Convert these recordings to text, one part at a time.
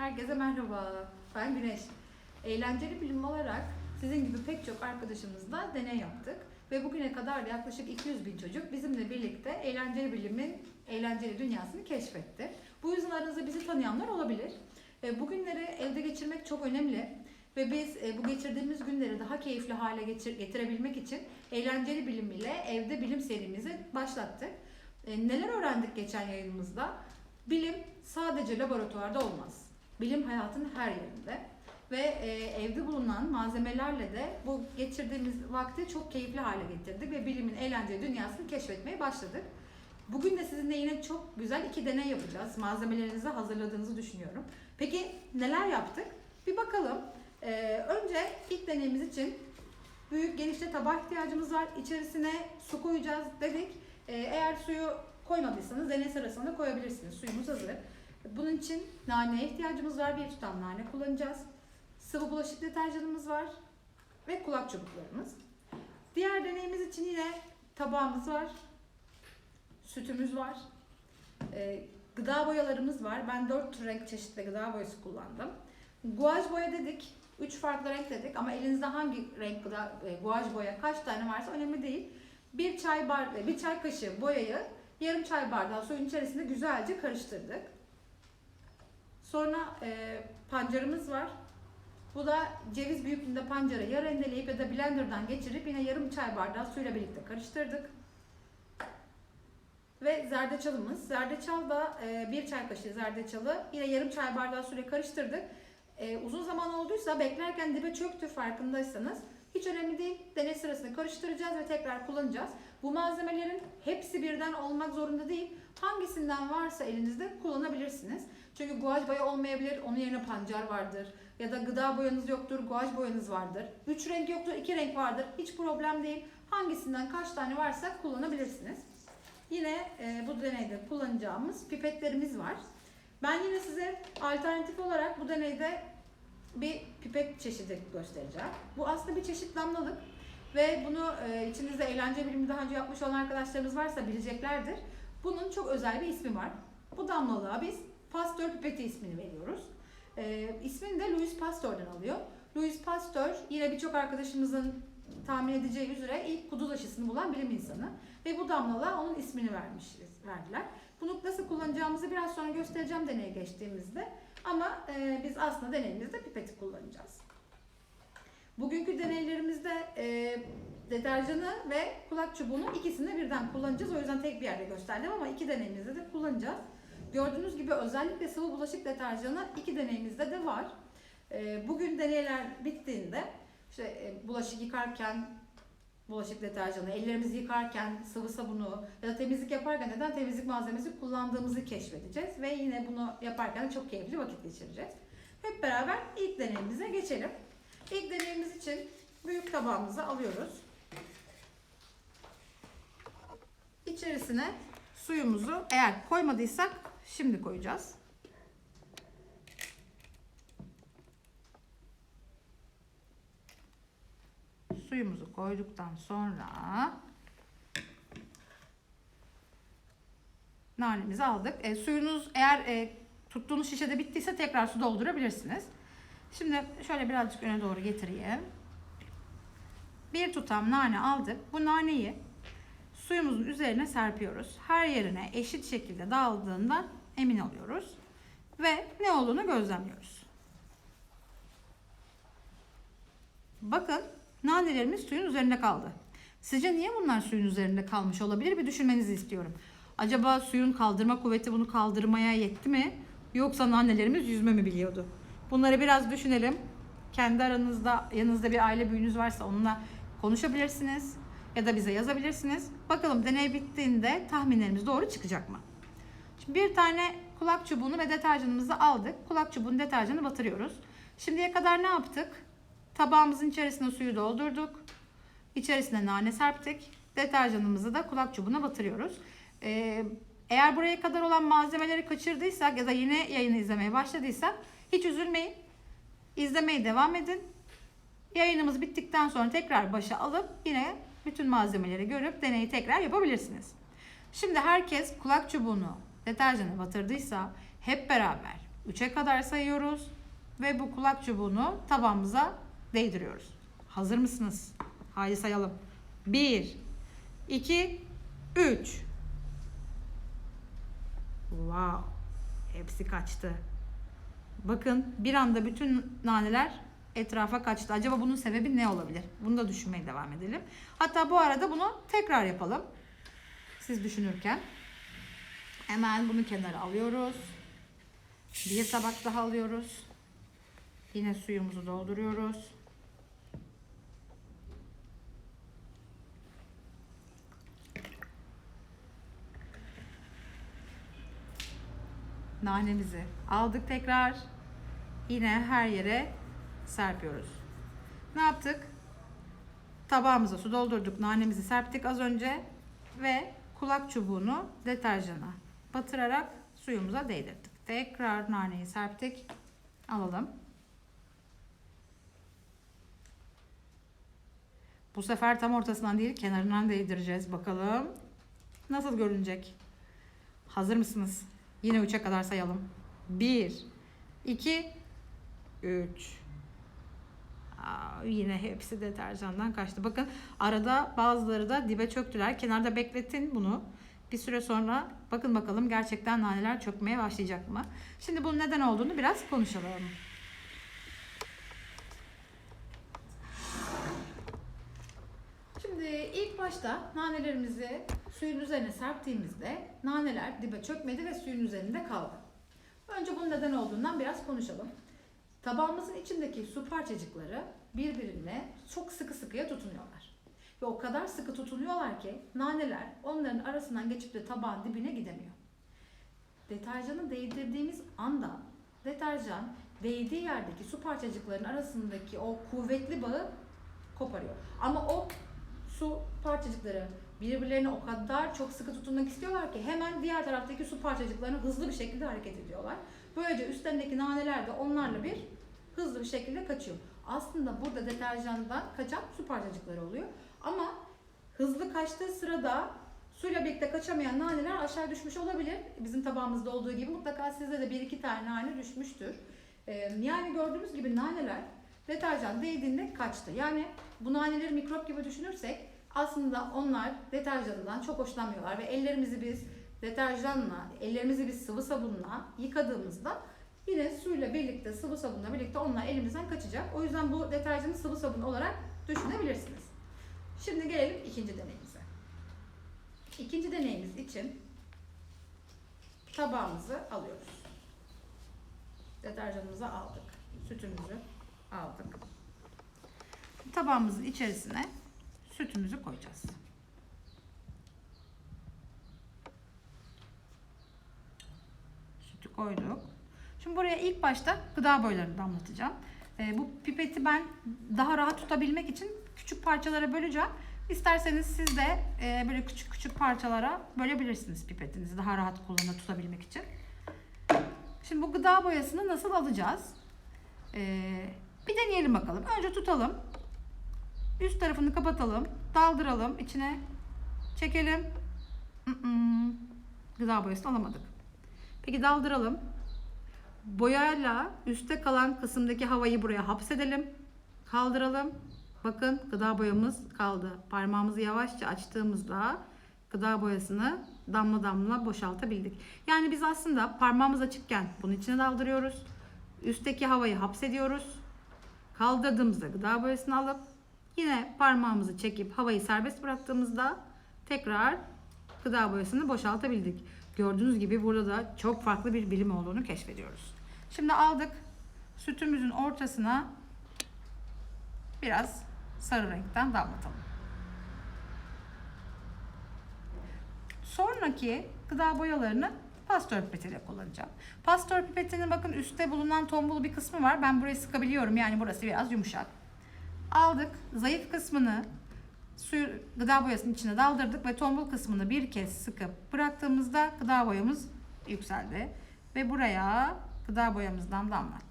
Herkese merhaba. Ben Güneş. Eğlenceli bilim olarak sizin gibi pek çok arkadaşımızla deney yaptık. Ve bugüne kadar da yaklaşık 200 bin çocuk bizimle birlikte eğlenceli bilimin eğlenceli dünyasını keşfetti. Bu yüzden aranızda bizi tanıyanlar olabilir. E, Bugünleri elde geçirmek çok önemli. Ve biz e, bu geçirdiğimiz günleri daha keyifli hale geçir- getirebilmek için eğlenceli bilim ile evde bilim serimizi başlattık. E, Neler öğrendik geçen yayınımızda? Bilim sadece laboratuvarda olmaz. Bilim hayatın her yerinde. Ve e, evde bulunan malzemelerle de bu geçirdiğimiz vakti çok keyifli hale getirdik ve bilimin eğlenceli dünyasını keşfetmeye başladık. Bugün de sizinle yine çok güzel iki deney yapacağız. Malzemelerinizi hazırladığınızı düşünüyorum. Peki neler yaptık? Bir bakalım. Ee, önce ilk deneyimiz için büyük genişte tabak ihtiyacımız var. İçerisine su koyacağız dedik. Ee, eğer suyu koymadıysanız deney sırasında koyabilirsiniz. Suyumuz hazır. Bunun için naneye ihtiyacımız var. Bir tutam nane kullanacağız. Sıvı bulaşık deterjanımız var. Ve kulak çubuklarımız. Diğer deneyimiz için yine tabağımız var. Sütümüz var. Ee, gıda boyalarımız var. Ben 4 renk çeşitli gıda boyası kullandım. Guaj boya dedik. 3 farklı renk dedik ama elinizde hangi renk gıda, e, guaj boya kaç tane varsa önemli değil. Bir çay bar, bir çay kaşığı boyayı yarım çay bardağı suyun içerisinde güzelce karıştırdık. Sonra e, pancarımız var. Bu da ceviz büyüklüğünde pancarı ya rendeleyip ya da blenderdan geçirip yine yarım çay bardağı suyla birlikte karıştırdık. Ve zerdeçalımız. Zerdeçal da e, bir çay kaşığı zerdeçalı yine yarım çay bardağı suyla karıştırdık. E, uzun zaman olduysa beklerken dibe çöktü farkındaysanız hiç önemli değil. Deney sırasında karıştıracağız ve tekrar kullanacağız. Bu malzemelerin hepsi birden olmak zorunda değil. Hangisinden varsa elinizde kullanabilirsiniz. Çünkü guaj boya olmayabilir, onun yerine pancar vardır. Ya da gıda boyanız yoktur, guaj boyanız vardır. Üç renk yoktur, iki renk vardır. Hiç problem değil. Hangisinden kaç tane varsa kullanabilirsiniz. Yine e, bu deneyde kullanacağımız pipetlerimiz var. Ben yine size alternatif olarak bu deneyde bir pipet çeşidi göstereceğim. Bu aslında bir çeşit damlalık ve bunu e, içinizde eğlence bilimi daha önce yapmış olan arkadaşlarımız varsa bileceklerdir. Bunun çok özel bir ismi var. Bu damlalığa biz Pasteur pipeti ismini veriyoruz. E, ismini de Louis Pasteur'den alıyor. Louis Pasteur yine birçok arkadaşımızın tahmin edeceği üzere ilk kuduz aşısını bulan bilim insanı. Ve bu damlalığa onun ismini vermiş, verdiler. Bunu nasıl kullanacağımızı biraz sonra göstereceğim deneye geçtiğimizde. Ama e, biz aslında deneyimizde pipeti kullanacağız. Bugünkü deneylerimizde e, deterjanı ve kulak çubuğunu ikisini de birden kullanacağız. O yüzden tek bir yerde gösterdim ama iki deneyimizde de kullanacağız. Gördüğünüz gibi özellikle sıvı bulaşık deterjanı iki deneyimizde de var. E, bugün deneyler bittiğinde işte e, bulaşık yıkarken bulaşık deterjanı, ellerimizi yıkarken sıvı sabunu ya da temizlik yaparken neden temizlik malzemesi kullandığımızı keşfedeceğiz ve yine bunu yaparken çok keyifli vakit geçireceğiz. Hep beraber ilk deneyimize geçelim. İlk deneyimiz için büyük tabağımızı alıyoruz. İçerisine suyumuzu eğer koymadıysak şimdi koyacağız. Suyumuzu koyduktan sonra nanemizi aldık. E, suyunuz eğer e, tuttuğunuz şişede bittiyse tekrar su doldurabilirsiniz. Şimdi şöyle birazcık öne doğru getireyim. Bir tutam nane aldık. Bu naneyi suyumuzun üzerine serpiyoruz. Her yerine eşit şekilde dağıldığından emin oluyoruz. Ve ne olduğunu gözlemliyoruz. Bakın nanelerimiz suyun üzerinde kaldı. Sizce niye bunlar suyun üzerinde kalmış olabilir? Bir düşünmenizi istiyorum. Acaba suyun kaldırma kuvveti bunu kaldırmaya yetti mi? Yoksa nanelerimiz yüzme mi biliyordu? Bunları biraz düşünelim. Kendi aranızda, yanınızda bir aile büyüğünüz varsa onunla konuşabilirsiniz. Ya da bize yazabilirsiniz. Bakalım deney bittiğinde tahminlerimiz doğru çıkacak mı? Şimdi bir tane kulak çubuğunu ve deterjanımızı aldık. Kulak çubuğunu deterjanı batırıyoruz. Şimdiye kadar ne yaptık? Tabağımızın içerisine suyu doldurduk. İçerisine nane serptik. Deterjanımızı da kulak çubuğuna batırıyoruz. Ee, eğer buraya kadar olan malzemeleri kaçırdıysak ya da yeni yayını izlemeye başladıysak hiç üzülmeyin. İzlemeye devam edin. Yayınımız bittikten sonra tekrar başa alıp yine bütün malzemeleri görüp deneyi tekrar yapabilirsiniz. Şimdi herkes kulak çubuğunu deterjana batırdıysa hep beraber 3'e kadar sayıyoruz ve bu kulak çubuğunu tabağımıza değdiriyoruz. Hazır mısınız? Haydi sayalım. 1 2 3 Wow. Hepsi kaçtı. Bakın bir anda bütün naneler etrafa kaçtı. Acaba bunun sebebi ne olabilir? Bunu da düşünmeye devam edelim. Hatta bu arada bunu tekrar yapalım. Siz düşünürken. Hemen bunu kenara alıyoruz. Bir tabak daha alıyoruz. Yine suyumuzu dolduruyoruz. Nanemizi aldık tekrar. Yine her yere serpiyoruz. Ne yaptık? Tabağımıza su doldurduk. Nanemizi serptik az önce ve kulak çubuğunu deterjana batırarak suyumuza değdirdik. Tekrar naneyi serptik. Alalım. Bu sefer tam ortasından değil kenarından değdireceğiz. Bakalım nasıl görünecek. Hazır mısınız? Yine 3'e kadar sayalım. 1 2 3 Aa, yine hepsi deterjandan kaçtı. Bakın arada bazıları da dibe çöktüler. Kenarda bekletin bunu. Bir süre sonra bakın bakalım gerçekten naneler çökmeye başlayacak mı? Şimdi bunun neden olduğunu biraz konuşalım. Şimdi ilk başta nanelerimizi suyun üzerine serptiğimizde naneler dibe çökmedi ve suyun üzerinde kaldı. Önce bunun neden olduğundan biraz konuşalım. Tabağımızın içindeki su parçacıkları birbirine çok sıkı sıkıya tutunuyorlar. Ve o kadar sıkı tutunuyorlar ki naneler onların arasından geçip de tabağın dibine gidemiyor. Deterjanı değdirdiğimiz anda deterjan değdiği yerdeki su parçacıklarının arasındaki o kuvvetli bağı koparıyor. Ama o su parçacıkları birbirlerine o kadar çok sıkı tutunmak istiyorlar ki hemen diğer taraftaki su parçacıklarına hızlı bir şekilde hareket ediyorlar. Böylece üstlerindeki naneler de onlarla bir hızlı bir şekilde kaçıyor. Aslında burada deterjandan kaçan su parçacıkları oluyor. Ama hızlı kaçtığı sırada suyla birlikte kaçamayan naneler aşağı düşmüş olabilir. Bizim tabağımızda olduğu gibi mutlaka sizde de bir iki tane nane düşmüştür. Ee, yani gördüğümüz gibi naneler deterjan değdiğinde kaçtı. Yani bu naneleri mikrop gibi düşünürsek aslında onlar deterjanından çok hoşlanmıyorlar ve ellerimizi biz deterjanla, ellerimizi biz sıvı sabunla yıkadığımızda yine suyla birlikte, sıvı sabunla birlikte onlar elimizden kaçacak. O yüzden bu deterjanı sıvı sabun olarak düşünebilirsiniz. Şimdi gelelim ikinci deneyimize. İkinci deneyimiz için tabağımızı alıyoruz. Deterjanımızı aldık. Sütümüzü aldık. Tabağımızın içerisine sütümüzü koyacağız. Sütü koyduk. Şimdi buraya ilk başta gıda boylarını damlatacağım. Ee, bu pipeti ben daha rahat tutabilmek için küçük parçalara böleceğim. İsterseniz siz de e, böyle küçük küçük parçalara bölebilirsiniz pipetinizi daha rahat kullanıp tutabilmek için. Şimdi bu gıda boyasını nasıl alacağız? Ee, bir deneyelim bakalım. Önce tutalım. Üst tarafını kapatalım. Daldıralım. içine çekelim. Gıda boyasını alamadık. Peki daldıralım. Boyayla üstte kalan kısımdaki havayı buraya hapsedelim. Kaldıralım. Bakın gıda boyamız kaldı. Parmağımızı yavaşça açtığımızda gıda boyasını damla damla boşaltabildik. Yani biz aslında parmağımız açıkken bunun içine daldırıyoruz. Üstteki havayı hapsediyoruz. Kaldırdığımızda gıda boyasını alıp yine parmağımızı çekip havayı serbest bıraktığımızda tekrar gıda boyasını boşaltabildik. Gördüğünüz gibi burada da çok farklı bir bilim olduğunu keşfediyoruz. Şimdi aldık. Sütümüzün ortasına biraz sarı renkten damlatalım. Sonraki gıda boyalarını pastör pipetiyle kullanacağım. Pastör pipetinin bakın üstte bulunan tombul bir kısmı var. Ben burayı sıkabiliyorum. Yani burası biraz yumuşak. Aldık. Zayıf kısmını suyu gıda boyasının içine daldırdık ve tombul kısmını bir kez sıkıp bıraktığımızda gıda boyamız yükseldi. Ve buraya gıda boyamızdan damlattık.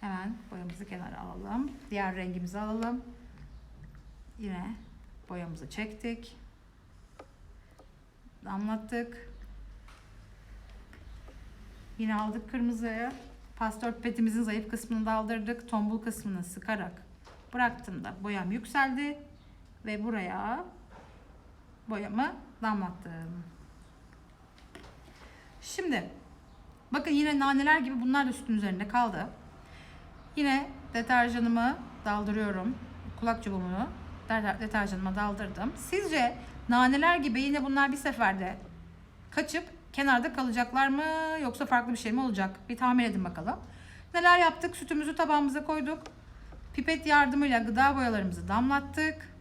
Hemen boyamızı kenara alalım. Diğer rengimizi alalım. Yine boyamızı çektik. Damlattık. Yine aldık kırmızıyı. Pastör pipetimizin zayıf kısmını daldırdık. Tombul kısmını sıkarak bıraktım da boyam yükseldi. Ve buraya boyamı damlattım. Şimdi bakın yine naneler gibi bunlar da sütün üzerinde kaldı. Yine deterjanımı daldırıyorum. Kulak çubuğumu deterjanıma daldırdım. Sizce naneler gibi yine bunlar bir seferde kaçıp kenarda kalacaklar mı yoksa farklı bir şey mi olacak? Bir tahmin edin bakalım. Neler yaptık? Sütümüzü tabağımıza koyduk. Pipet yardımıyla gıda boyalarımızı damlattık.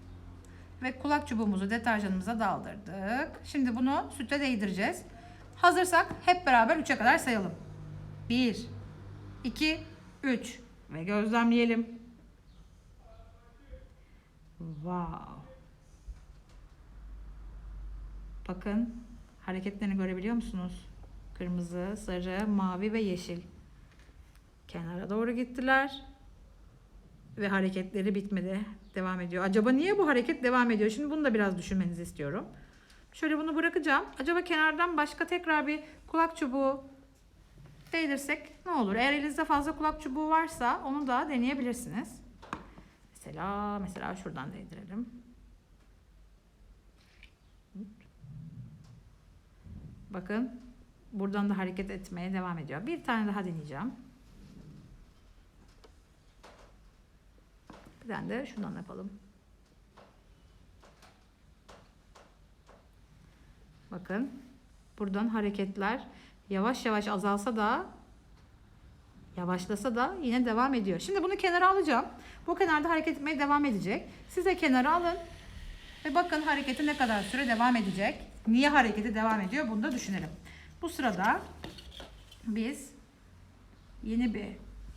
Ve kulak çubuğumuzu deterjanımıza daldırdık. Şimdi bunu süte değdireceğiz. Hazırsak hep beraber 3'e kadar sayalım. 1, 2, 3 ve gözlemleyelim. Wow. Bakın hareketlerini görebiliyor musunuz? Kırmızı, sarı, mavi ve yeşil. Kenara doğru gittiler. Ve hareketleri bitmedi. Devam ediyor. Acaba niye bu hareket devam ediyor? Şimdi bunu da biraz düşünmenizi istiyorum. Şöyle bunu bırakacağım. Acaba kenardan başka tekrar bir kulak çubuğu değdirsek ne olur? Eğer elinizde fazla kulak çubuğu varsa onu da deneyebilirsiniz. Mesela mesela şuradan değdirelim. Bakın buradan da hareket etmeye devam ediyor. Bir tane daha deneyeceğim. Bir tane de şundan yapalım. Bakın buradan hareketler yavaş yavaş azalsa da yavaşlasa da yine devam ediyor. Şimdi bunu kenara alacağım. Bu kenarda hareket etmeye devam edecek. Siz de kenara alın. Ve bakın hareketi ne kadar süre devam edecek. Niye hareketi devam ediyor bunu da düşünelim. Bu sırada biz yeni bir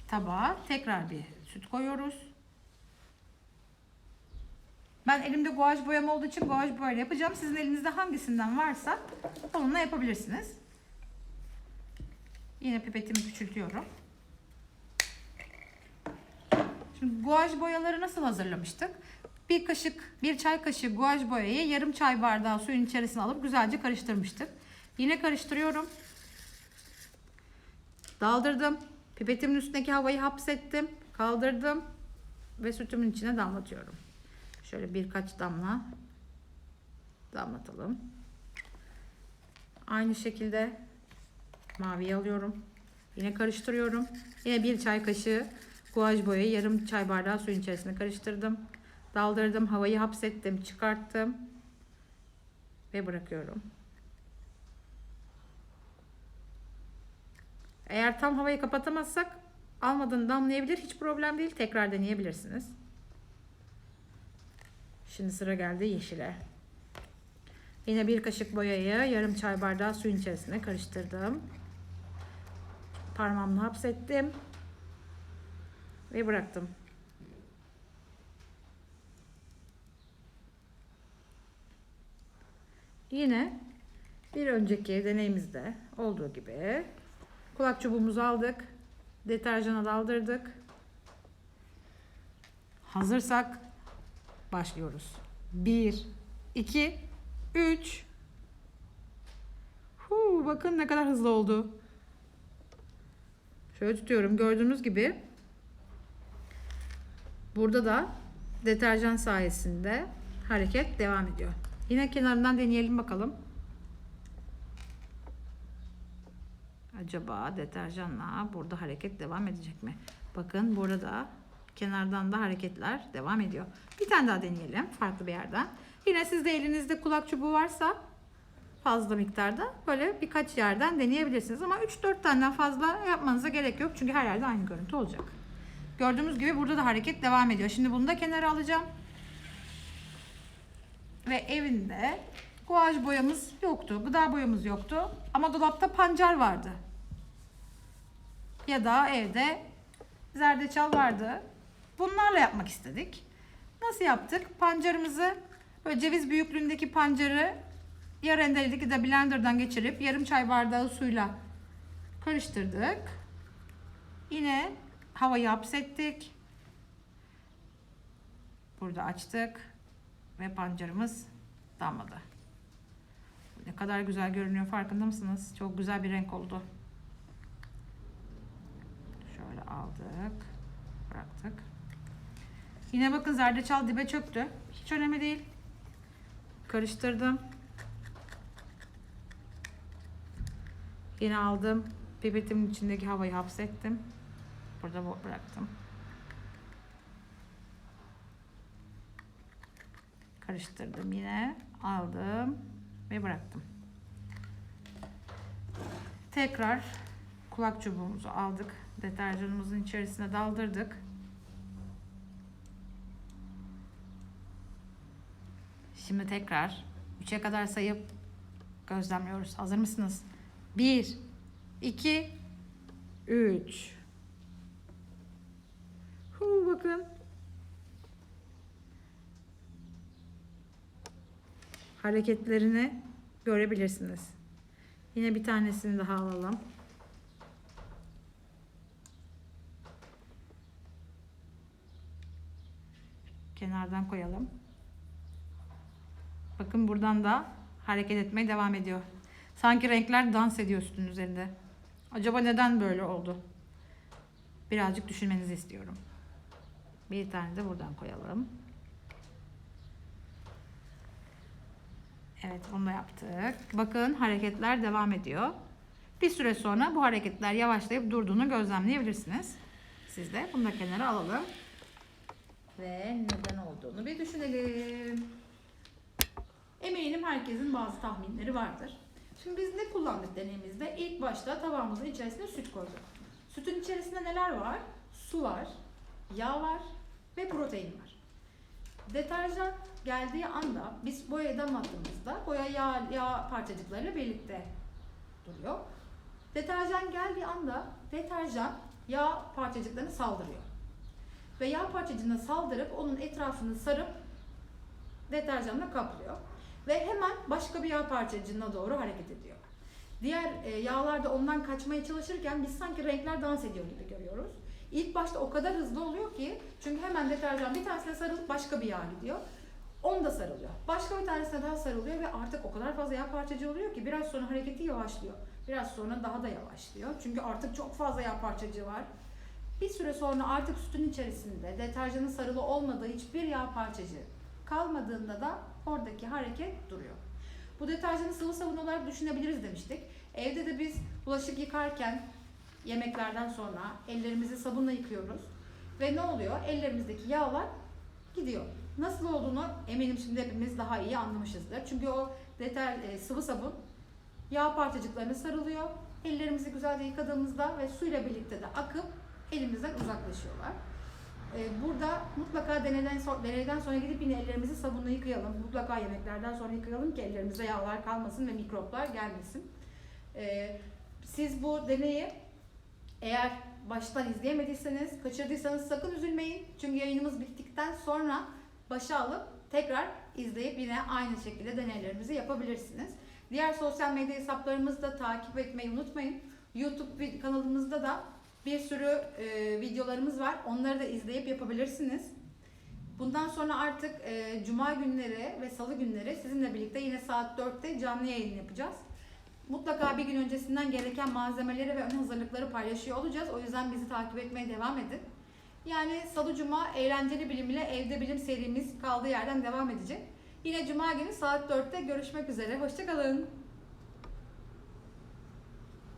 tabağa tekrar bir süt koyuyoruz. Ben elimde guaj boyam olduğu için guaj boyayla yapacağım. Sizin elinizde hangisinden varsa onunla yapabilirsiniz. Yine pipetimi küçültüyorum. Şimdi guaj boyaları nasıl hazırlamıştık? Bir kaşık, bir çay kaşığı guaj boyayı yarım çay bardağı suyun içerisine alıp güzelce karıştırmıştık. Yine karıştırıyorum. Daldırdım. Pipetimin üstündeki havayı hapsettim. Kaldırdım. Ve sütümün içine damlatıyorum. Şöyle birkaç damla damlatalım. Aynı şekilde maviyi alıyorum. Yine karıştırıyorum. Yine bir çay kaşığı guaj boyayı yarım çay bardağı suyun içerisine karıştırdım. Daldırdım, havayı hapsettim, çıkarttım ve bırakıyorum. Eğer tam havayı kapatamazsak almadan damlayabilir. Hiç problem değil. Tekrar deneyebilirsiniz. Şimdi sıra geldi yeşile. Yine bir kaşık boyayı yarım çay bardağı suyun içerisine karıştırdım. Parmağımla hapsettim ve bıraktım. Yine bir önceki deneyimizde olduğu gibi kulak çubuğumuzu aldık. Deterjana daldırdık. Hazırsak başlıyoruz. 1 2 3 Huu, bakın ne kadar hızlı oldu. Şöyle tutuyorum. Gördüğünüz gibi burada da deterjan sayesinde hareket devam ediyor. Yine kenarından deneyelim bakalım. Acaba deterjanla burada hareket devam edecek mi? Bakın burada kenardan da hareketler devam ediyor. Bir tane daha deneyelim farklı bir yerden. Yine sizde elinizde kulak çubuğu varsa fazla miktarda böyle birkaç yerden deneyebilirsiniz. Ama 3-4 taneden fazla yapmanıza gerek yok. Çünkü her yerde aynı görüntü olacak. Gördüğümüz gibi burada da hareket devam ediyor. Şimdi bunu da kenara alacağım. Ve evinde guaj boyamız yoktu. Gıda boyamız yoktu. Ama dolapta pancar vardı. Ya da evde zerdeçal vardı. Bunlarla yapmak istedik. Nasıl yaptık? Pancarımızı böyle ceviz büyüklüğündeki pancarı ya rendeledik ya da blenderdan geçirip yarım çay bardağı suyla karıştırdık. Yine havayı hapsettik. Burada açtık ve pancarımız damladı. Ne kadar güzel görünüyor farkında mısınız? Çok güzel bir renk oldu. aldık. Bıraktık. Yine bakın zerdeçal dibe çöktü. Hiç önemli değil. Karıştırdım. Yine aldım. Pipetimin içindeki havayı hapsettim. Burada bu- bıraktım. Karıştırdım yine. Aldım ve bıraktım. Tekrar kulak çubuğumuzu aldık. Deterjanımızın içerisine daldırdık. Şimdi tekrar 3'e kadar sayıp gözlemliyoruz. Hazır mısınız? 1 2 3 Hu bakın. Hareketlerini görebilirsiniz. Yine bir tanesini daha alalım. Kenardan koyalım. Bakın buradan da hareket etmeye devam ediyor. Sanki renkler dans ediyor sütün üzerinde. Acaba neden böyle oldu? Birazcık düşünmenizi istiyorum. Bir tane de buradan koyalım. Evet onu da yaptık. Bakın hareketler devam ediyor. Bir süre sonra bu hareketler yavaşlayıp durduğunu gözlemleyebilirsiniz. Siz de bunu da kenara alalım. Ve neden olduğunu bir düşünelim. Eminim herkesin bazı tahminleri vardır. Şimdi biz ne kullandık deneyimizde? İlk başta tabağımızın içerisine süt koyduk. Sütün içerisinde neler var? Su var, yağ var ve protein var. Deterjan geldiği anda biz boyaya damlattığımızda boya yağ, yağ parçacıklarıyla birlikte duruyor. Deterjan geldiği anda deterjan yağ parçacıklarını saldırıyor. Ve yağ parçacığına saldırıp onun etrafını sarıp deterjanla kaplıyor. Ve hemen başka bir yağ parçacığına doğru hareket ediyor. Diğer e, yağlar da ondan kaçmaya çalışırken biz sanki renkler dans ediyor gibi görüyoruz. İlk başta o kadar hızlı oluyor ki çünkü hemen deterjan bir tanesine sarılıp başka bir yağ gidiyor. Onu da sarılıyor. Başka bir tanesine daha sarılıyor ve artık o kadar fazla yağ parçacığı oluyor ki biraz sonra hareketi yavaşlıyor. Biraz sonra daha da yavaşlıyor. Çünkü artık çok fazla yağ parçacığı var. Bir süre sonra artık sütün içerisinde deterjanın sarılı olmadığı hiçbir yağ parçacığı kalmadığında da oradaki hareket duruyor. Bu deterjanı sıvı sabun olarak düşünebiliriz demiştik. Evde de biz bulaşık yıkarken yemeklerden sonra ellerimizi sabunla yıkıyoruz. Ve ne oluyor? Ellerimizdeki yağlar gidiyor. Nasıl olduğunu eminim şimdi hepimiz daha iyi anlamışızdır. Çünkü o deter, e, sıvı sabun yağ parçacıklarına sarılıyor. Ellerimizi güzelce yıkadığımızda ve suyla birlikte de akıp elimizden uzaklaşıyorlar. Ee, Burada mutlaka deneyden, so- deneyden sonra gidip yine ellerimizi sabunla yıkayalım. Mutlaka yemeklerden sonra yıkayalım ki ellerimizde yağlar kalmasın ve mikroplar gelmesin. Ee, Siz bu deneyi eğer baştan izleyemediyseniz, kaçırdıysanız sakın üzülmeyin. Çünkü yayınımız bittikten sonra başa alıp tekrar izleyip yine aynı şekilde deneylerimizi yapabilirsiniz. Diğer sosyal medya hesaplarımızı da takip etmeyi unutmayın. YouTube kanalımızda da bir sürü e, videolarımız var. Onları da izleyip yapabilirsiniz. Bundan sonra artık e, cuma günleri ve salı günleri sizinle birlikte yine saat 4'te canlı yayın yapacağız. Mutlaka bir gün öncesinden gereken malzemeleri ve ön hazırlıkları paylaşıyor olacağız. O yüzden bizi takip etmeye devam edin. Yani salı cuma eğlenceli bilim ile evde bilim serimiz kaldığı yerden devam edecek. Yine cuma günü saat 4'te görüşmek üzere. Hoşçakalın.